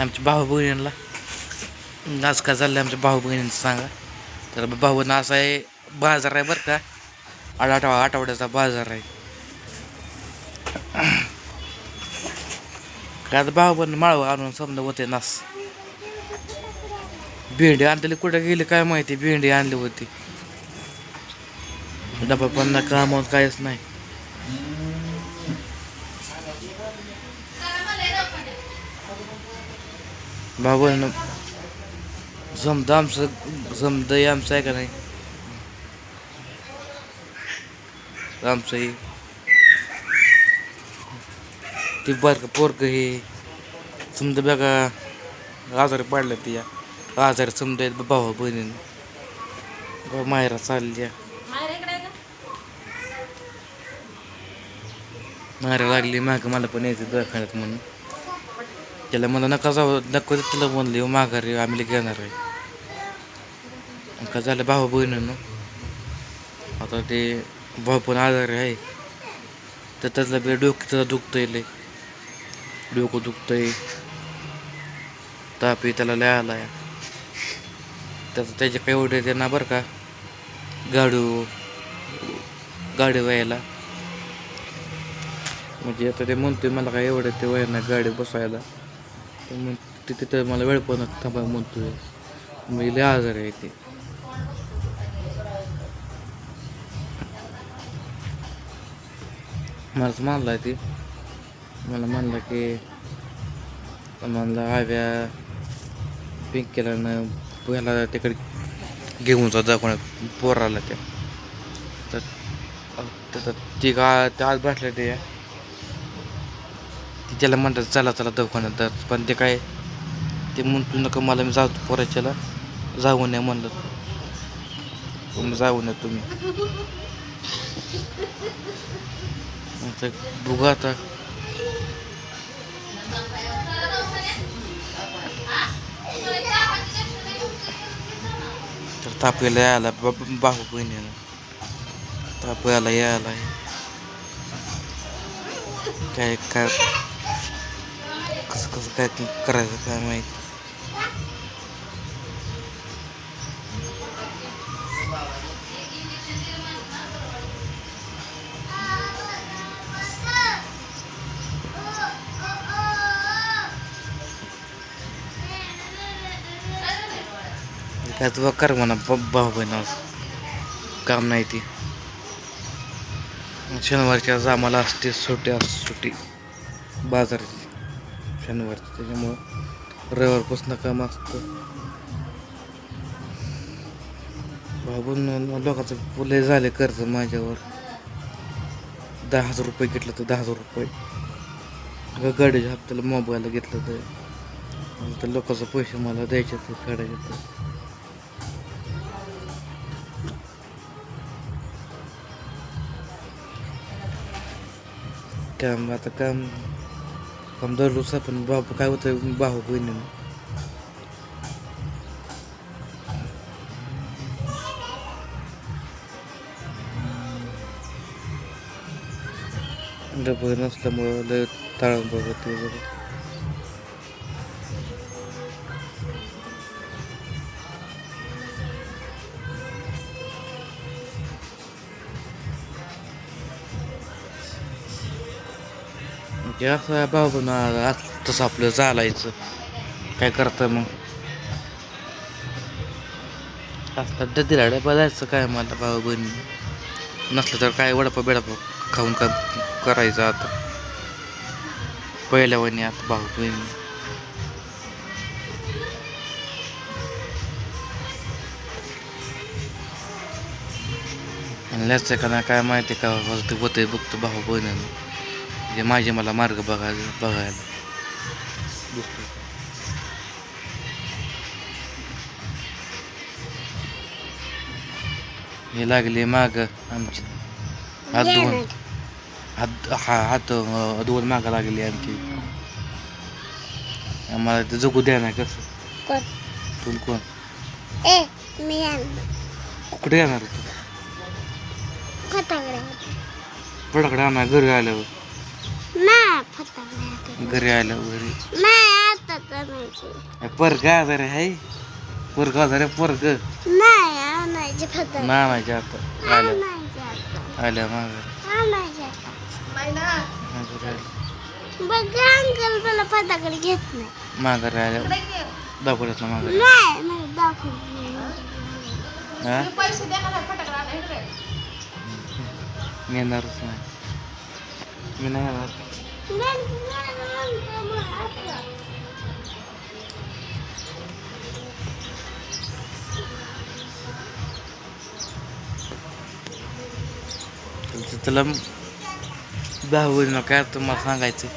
आमच्या भाऊ बहिणींना आज काय चाललं आमच्या भाऊ बहिणींचं सांगा. तर भाऊंना असा आहे बाजार आहे बरं का. आठ आठवा आठवड्याचा बाजार आहे. काय तर भाऊ पण माळव आणून समजा होते नास भेंडी आणलेली कुठे गेली काय माहिती भेंडी आणली होती. डबा पण कामावर काहीच नाही. भाऊ समजा आमचं समजा हे आमचं आहे का नाही आमचं हे ती बारकं पोरग हे समजा बघा आजारी पडलं ती या आजारी समजा भावा बहिणीनं मायरा चालल्या मारा लागली माग मला पण यायचं दवाखान्यात म्हणून त्याला मला नका जाऊ नको तिला म्हणली माघारी आम्ही घेणार आहे. का झालं भाऊ बहिणीनं. आता ते भाऊ पण आजारी आहे. तर त्यातला बे डोकं त्याला दुखतंय लय डोकं दुखतंय. तापी त्याला लय आला आहे त्याचं त्याचे काही एवढे त्यांना बरं का? गाडू गाडी व्हायला. म्हणजे आता ते म्हणतोय मला काय एवढं ते वय गाडी बसवायला तर मग तिथे तिथं मला वेळ पण थांबा म्हणतोय. मी लय आजार आहे ते मलाच मानला ती. मला म्हणलं की म्हणलं आव्या पिंकेला न पहिला तिकडे घेऊन जा दवाखान्यात पोराला त्या. तर तर ती का ते आज बसले ते त्याला म्हणतात चला चला दवाखान्यात तर पण ते काय ते म्हणतो नका मला मी जातो पोराच्याला. जाऊ नये म्हणलं तुम्ही जाऊ नये तुम्ही. आता बघू आता. तर तापयाला यायला बाहू बहिणीनं तापयाला यायला काय काय? काय करायचं काय माहिती? काय तुला कर म्हणा भाऊ बहिण काम नाही ती. शनिवारच्या आज आम्हाला असते सुट्टी असते सुट्टी. बाजाराची शनिवारचं त्याच्यामुळं रविवारपासून काम असतं. भाऊन लोकांचं पुले झाले कर्ज माझ्यावर. दहा हजार रुपये घेतलं तर दहा हजार रुपये. गाडीच्या हप्त्याला मोबाईल घेतलं तर तर पैसे मला द्यायचे तर फेडायचे तर काम आता काम काम दररोज पण बाबा काय होतं भाऊ बहिणीनं डबल नसल्यामुळं लय ताळण बघत वगैरे या असं बाबा ना असं तसं आपलं चालायचं काय करतं मग? आता दिला डबा जायचं काय मला बाबा बहिणी. नसलं तर काय वडापा बिडापा खाऊन काय करायचं आता? पहिल्या वहिनी आता भाऊ बहिणी. आणि का काय माहिती का? ते होते बघतो भाऊ बहिणीनं. जे माझे मला मार्ग बघायला बघायला. दिसतो हे लागले माग आमची. हात हात हा हात धुवून माग लागली आमची आम्हाला ते जगू द्या ना कसं. कोण? तू कोण? कुठे येणार तू? फटाकडे पडाकडे आणा घरी आल्यावर. घरी आल्यावर घरी. पोरग आजारी आहे पोरग आजारी पोरग. ना नाही आता आता आल्या. माघारी. घेत नाही. माघारी आल्या. दाखवल्यात ना माघारी. नाही नाही दाखव हा? पैसे द्या ना फटाकडा आणा इकडे. मी येणारच नाही. मी नाही येणार. तर त्याला भाऊ काय तुम्हाला सांगायचं.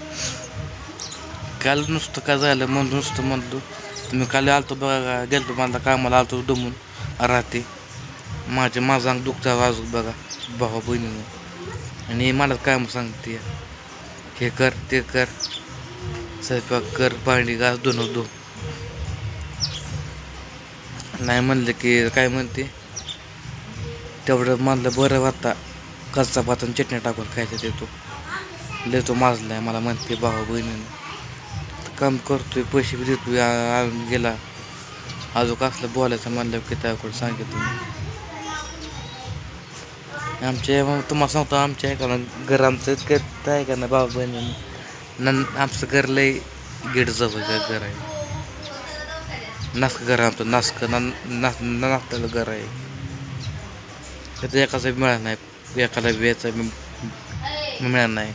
काल नुसतं काय झालं म्हणून नुसतं म्हणलो. तुम्ही काल आलतो बघा गेलतो मला कामाला आलतो डमून राहते माझे माझा अंग दुखतं अजून बघा भावा बहिणीने आणि मला काय सांगते? हे कर ते कर. स्वयंपाक कर भांडी घास दोन धु. नाही म्हणलं की काय म्हणते? तेवढं म्हणलं बरं वाटता कच्चा भात आणि चटणी टाकून खायचं देतो लय तो माजलाय मला म्हणते भावा बहिणीनं. काम करतोय पैसे बी देतोय आणून गेला. अजून कसलं बोलायचं म्हणलं की त्याकडे सांगितलं आमच्या मग तुम्हाला सांगतो आमच्या आहे का घर आमचं इतकं आहे का ना भाऊ बहिणी न आमचं घर लय गेट जवळ घर आहे. नास्क घर आमचं नास्क ना नासलेलं घर आहे. त्याचं एकाचा मिळत नाही एकाला वेचा मिळा नाही.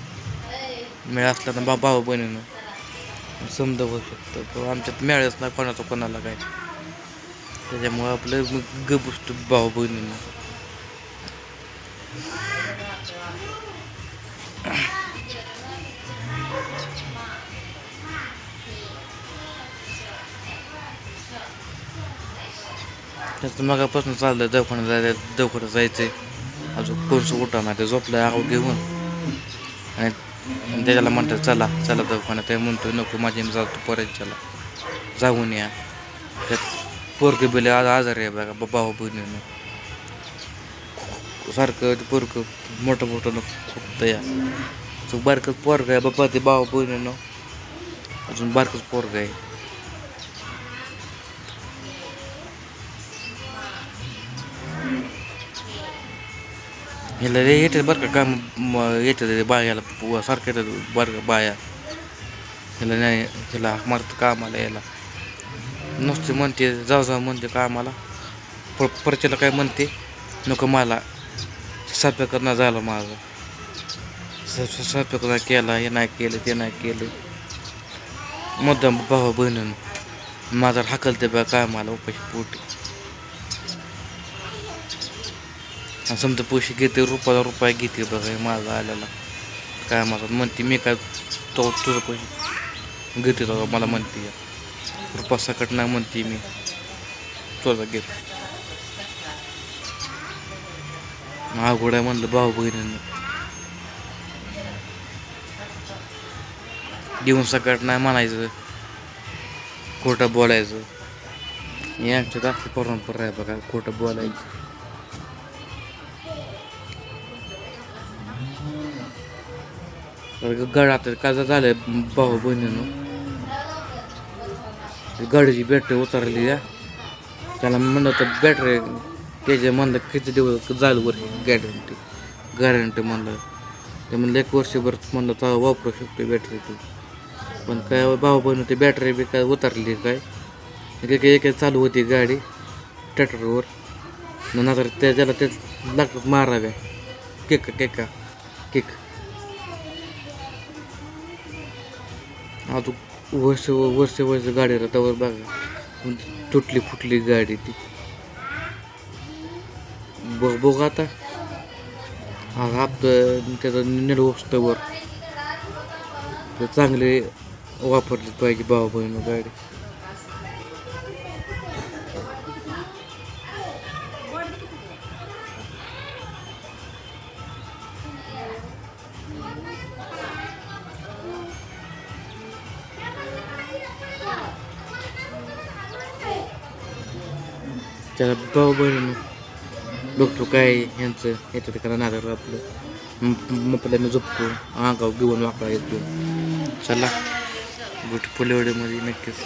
मिळा असला तर बा भाऊ बहिणीनं समजा होऊ शकतं. किंवा आमच्यात मिळालंच नाही कोणाचं कोणाला काय. त्याच्यामुळं आपलं गबुष्ट भाऊ बहिणीनं. त्याचं मगापासून चाललं दवाखान्यात जायचं दवाखान्यात जायचंय. अजून कोणचं उठा नाही ते झोपलं आव घेऊन. आणि त्याच्याला म्हणतात चला चला दवाखान्यात ते म्हणतो नको माझी मी जातो परत चला. जाऊन या. त्यात पोरगे बिले आज आजारी आहे बघा भाऊ बहिणीनं सारखं पोरकं मोठं मोठं नको फक्त या तो बारकंच पोरग आहे बाबा ते भाऊ बहिणीनं अजून बारकंच पोरग आहे. ह्याला रे येते बरं का काम येते बायाला सारखं येतात बरं का बाया. ह्याला नाही ह्याला मारतं कामाला याला नुसते म्हणते जाऊ जाऊ म्हणते कामाला. प परचेला काय म्हणते नको मला. स्वयंपाक करणं झालं माझं. स- करणं केला हे नाही केलं ते नाही केलं. मुद्दाम भावा बहिणीनं माझा हाकलते बा मला उपाशी पोटी. आणि समजा पैसे घेते रुपयाला रुपया घेते बघा हे माझा आलेला. काय माझा म्हणते मी काय तो तुझं पैसे घेते मला म्हणते. रुपया सकट नाही म्हणते मी. तुझा घेते. अवघड आहे म्हणलं भाऊ बहिणीनं. देऊन सकट नाही म्हणायचं. खोटं बोलायचं. हे आमच्यात असली परंपरा आहे बघा खोटं बोलायचं. गड आता काय झालंय भाऊ बहिणीनं. गाडीची बॅटरी उतरली या त्याला म्हणलं तर बॅटरी त्याच्या म्हणलं किती दिवस जाईल वर गॅरंटी गॅरंटी म्हणलं. ते म्हणलं एक वर्षभर म्हणलं चा वापरू शकतो बॅटरी तू. पण काय भाऊ बहिणी ते बॅटरी बी काय उतरली काय? एक एक चालू होती गाडी ट्रॅक्टरवर नंतर त्या त्याला ते लागतात माराव्या केक केका केक. अजून वर्ष वर्ष वर्ष गाडी राहतावर बघा. तुटली फुटली गाडी ती. बघ बघ आता हा हात त्याचं नीट वस्तूवर तर चांगले वापरली पाहिजे भाऊ बहीण बघतो काय यांचं येतं ते करा नादर आपलं? मग मी झोपतो अंगावर घेऊन वापरा येतो. चला बुट फुलेवडेमध्ये नक्कीच.